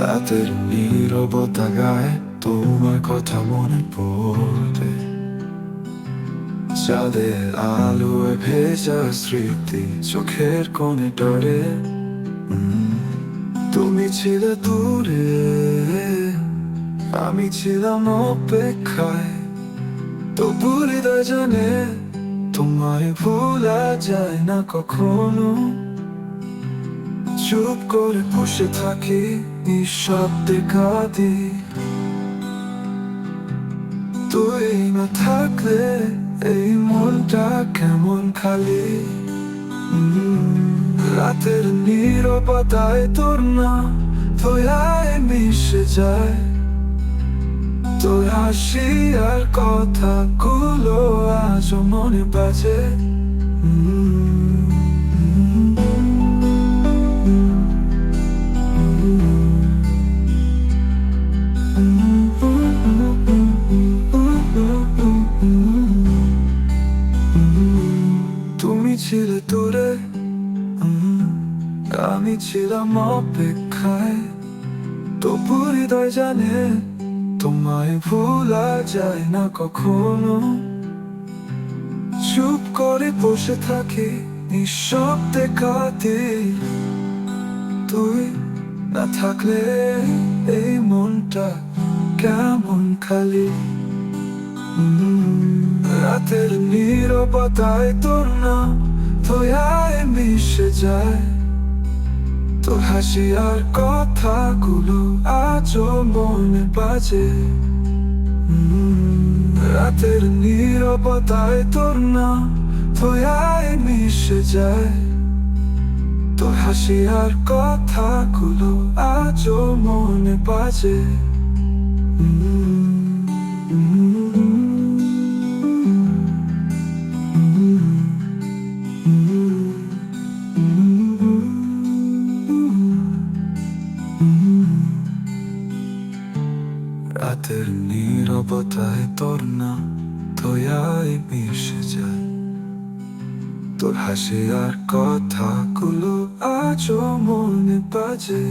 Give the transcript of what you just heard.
রাতের নীরবতা গায়ে তোমার কথা মনে পড়বে। চাঁদের আলোয় ভেজা স্মৃতি চোখের কোণে ডরে। তুমি ছিলে দূরে, আমি ছিলাম অপেক্ষায়। তবু হৃদয় জানে, তোমায় ভোলা যায় না কখনো। চুপ করে বসে থাকি, নিঃশব্দে কাঁদি। তুই না থাকলে এই মনটা কেমন খালি? রাতের নীরবতায় তোর না তোয়ায় মিশে যায়। তোর হাসি আর কথা গুলো আজও মনে বাজে। ছিলে উম, আমি ছিলাম অপেক্ষায়। তবু হৃদয় জানে তোমায় ভোলা যায় না কখনো। চুপ করে বসে থাকি নিঃশব্দে কাঁদি। তুই না থাকলে এই মনটা কেমন খালি? রাতের নীরবতায় তোর না তোয়ায় মিশে যায়। তোর হাসি আর কথাগুলো আজও মনে বাজে। রাতের নীরবতায় তোর না তোয়ায় মিশে যায়। তোর হাসি আর কথাগুলো আজও মনে বাজে। রাতের নিরবতায় তোর না তোয়াই মিশে যায়। তোর হাসি আর কথাগুলো আজও মনে বাজে।